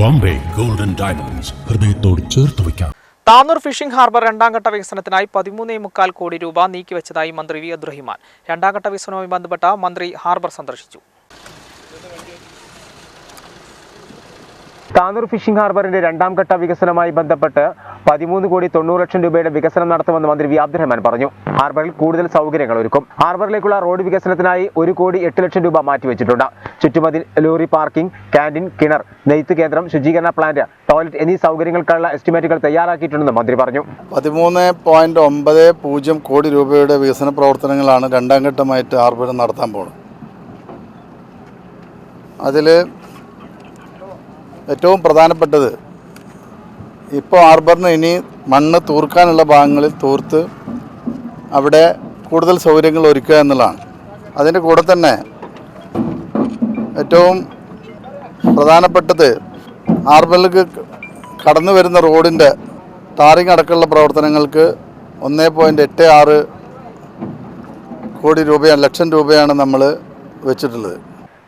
Bombay. Golden diamonds ഹൃദയത്തോട് ചേർത്ത് വയ്ക്കാം. താനൂർ ഫിഷിംഗ് ഹാർബർ രണ്ടാം ഘട്ട വികസനത്തിനായി പതിമൂന്നേ മുക്കാൽ കോടി രൂപ നീക്കിവെച്ചതായി മന്ത്രി വി അബ്ദുറഹിമാൻ. രണ്ടാം ഘട്ട വികസനവുമായി ബന്ധപ്പെട്ട മന്ത്രി ഹാർബർ സന്ദർശിച്ചു. താനൂർ ഫിഷിംഗ് ഹാർബറിന്റെ രണ്ടാം ഘട്ട വികസനവുമായി ബന്ധപ്പെട്ട് പതിമൂന്ന് കോടി തൊണ്ണൂറ് ലക്ഷം രൂപയുടെ വികസനം നടത്തുമെന്ന് മന്ത്രി വി അബ്ദുറഹ്മാൻ പറഞ്ഞു. ഹാർബറിൽ കൂടുതൽ സൗകര്യങ്ങൾ ഒരുക്കും. ഹാർബറിലേക്കുള്ള റോഡ് വികസനത്തിനായി ഒരു കോടി എട്ട് ലക്ഷം രൂപ മാറ്റിവെച്ചിട്ടുണ്ട്. ചുറ്റുമതിൽ ലോറി പാർക്കിംഗ് ക്യാന്റീൻ കിണർ നെയ്ത്ത് കേന്ദ്രം ശുചീകരണ പ്ലാന്റ് ടോയ്ലറ്റ് എന്നീ സൗകര്യങ്ങൾക്കുള്ള എസ്റ്റിമേറ്റുകൾ തയ്യാറാക്കിയിട്ടുണ്ടെന്ന് മന്ത്രി പറഞ്ഞു. പതിമൂന്ന് പോയിന്റ് ഒമ്പത് പൂജ്യം കോടി രൂപയുടെ വികസന പ്രവർത്തനങ്ങളാണ് രണ്ടാം ഘട്ടമായിട്ട് ഹാർബറിൽ നടത്താൻ പോകുന്നത്. അതിൽ ഏറ്റവും പ്രധാനപ്പെട്ടത് ഇപ്പോൾ ആർബറിന് ഇനി മണ്ണ് തൂർക്കാനുള്ള ഭാഗങ്ങളിൽ തൂർത്ത് അവിടെ കൂടുതൽ സൗകര്യങ്ങൾ ഒരുക്കുക എന്നുള്ളതാണ്. അതിന്റെ കൂടെ തന്നെ ഏറ്റവും പ്രധാനപ്പെട്ടത് ആർബറിലേക്ക് കടന്നു വരുന്ന റോഡിന്റെ ടാറിങ് അടക്കമുള്ള പ്രവർത്തനങ്ങൾക്ക് ഒന്നേ പോയിന്റ് എട്ട് ആറ് കോടി രൂപയാണ് ലക്ഷം രൂപയാണ് നമ്മൾ വെച്ചിട്ടുള്ളത്.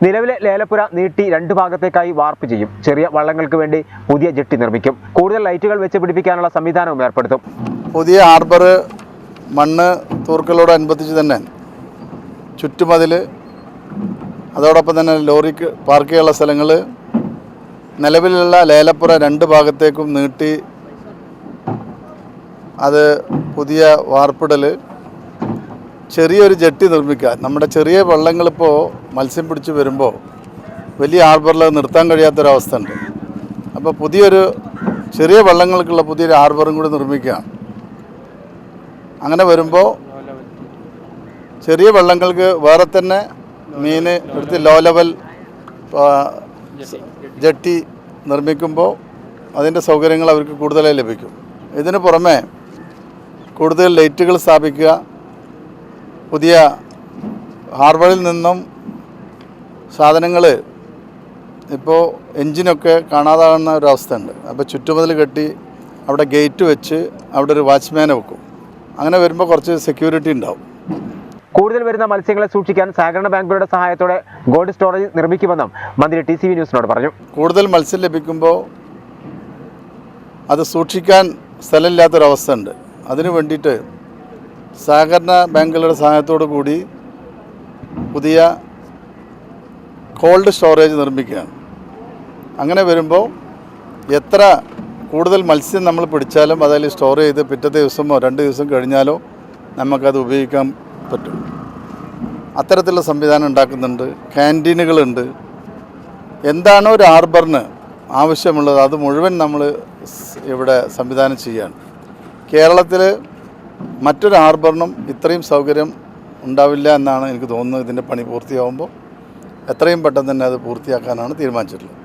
നിലവിലെ ലേലപ്പുര നീട്ടി രണ്ട് ഭാഗത്തേക്കായി വാർപ്പ് ചെയ്യും. ചെറിയ വള്ളങ്ങൾക്ക് വേണ്ടി പുതിയ ജെട്ടി നിർമ്മിക്കും. കൂടുതൽ ലൈറ്റുകൾ വെച്ച് പിടിപ്പിക്കാനുള്ള സംവിധാനവും ഏർപ്പെടുത്തും. പുതിയ ഹാർബർ മണ്ണ് തൂർക്കലോടനുബന്ധിച്ച് തന്നെ ചുറ്റുമതിൽ അതോടൊപ്പം തന്നെ ലോറിക്ക് പാർക്ക് ചെയ്യാനുള്ള സ്ഥലങ്ങൾ നിലവിലുള്ള ലേലപ്പുര രണ്ട് ഭാഗത്തേക്കും നീട്ടി അത് പുതിയ വാർപ്പിടൽ ചെറിയൊരു ജെട്ടി നിർമ്മിക്കുക. നമ്മുടെ ചെറിയ വള്ളങ്ങളിപ്പോൾ മത്സ്യം പിടിച്ച് വരുമ്പോൾ വലിയ ഹാർബറിൽ നിർത്താൻ കഴിയാത്തൊരവസ്ഥ ഉണ്ട്. അപ്പോൾ പുതിയൊരു ചെറിയ വള്ളങ്ങൾക്കുള്ള പുതിയൊരു ആർബറും കൂടി നിർമ്മിക്കുകയാണ് അങ്ങനെ വരുമ്പോൾ ചെറിയ വള്ളങ്ങൾക്ക് വേറെ തന്നെ മീൻ എടുത്ത് ലോ ലെവൽ ജട്ടി ജെട്ടി നിർമ്മിക്കുമ്പോൾ അതിന്റെ സൗകര്യങ്ങൾ അവർക്ക് കൂടുതലായി ലഭിക്കും. ഇതിന് പുറമെ കൂടുതൽ ലൈറ്റുകൾ സ്ഥാപിക്കുക പുതിയ ഹാർബറിൽ നിന്നും സാധനങ്ങൾ ഇപ്പോൾ എൻജിനൊക്കെ കാണാതാകുന്ന ഒരു അവസ്ഥയുണ്ട്. അപ്പോൾ ചുറ്റുമതിൽ കെട്ടി അവിടെ ഗേറ്റ് വെച്ച് അവിടെ ഒരു വാച്ച്മാനെ വെക്കും. അങ്ങനെ വരുമ്പോൾ കുറച്ച് സെക്യൂരിറ്റി ഉണ്ടാവും. കൂടുതൽ വരുന്ന മത്സ്യങ്ങളെ സൂക്ഷിക്കാൻ സഹകരണ ബാങ്കുകളുടെ സഹായത്തോടെ ഗോൾഡ് സ്റ്റോറേജ് നിർമ്മിക്കുമെന്നും മന്ത്രി ടി സി വി ന്യൂസിനോട് പറഞ്ഞു. കൂടുതൽ മത്സ്യം ലഭിക്കുമ്പോൾ അത് സൂക്ഷിക്കാൻ സ്ഥലമില്ലാത്തൊരവസ്ഥ ഉണ്ട് അതിനു വേണ്ടിയിട്ട് സഹകരണ ബാങ്കുകളുടെ സഹായത്തോടു കൂടി പുതിയ കോൾഡ് സ്റ്റോറേജ് നിർമ്മിക്കുകയാണ്. അങ്ങനെ വരുമ്പോൾ എത്ര കൂടുതൽ മത്സ്യം നമ്മൾ പിടിച്ചാലും അതിൽ സ്റ്റോർ ചെയ്ത് പിറ്റത്തെ ദിവസമോ രണ്ട് ദിവസം കഴിഞ്ഞാലോ നമുക്കത് ഉപയോഗിക്കാൻ പറ്റും. അത്തരത്തിലുള്ള സംവിധാനം ഉണ്ടാക്കുന്നുണ്ട് ക്യാന്റീനുകളുണ്ട് എന്താണോ ഒരു ഹാർബറിന് ആവശ്യമുള്ളത് അത് മുഴുവൻ നമ്മൾ ഇവിടെ സംവിധാനം ചെയ്യുകയാണ്. കേരളത്തിൽ മറ്റൊരു ഹാർബറിനും ഇത്രയും സൗകര്യം ഉണ്ടാവില്ല എന്നാണ് എനിക്ക് തോന്നുന്നത്. ഇതിന്റെ പണി പൂർത്തിയാവുമ്പോൾ എത്രയും പെട്ടെന്ന് തന്നെ അത് പൂർത്തിയാക്കാനാണ് തീരുമാനിച്ചിട്ടുള്ളത്.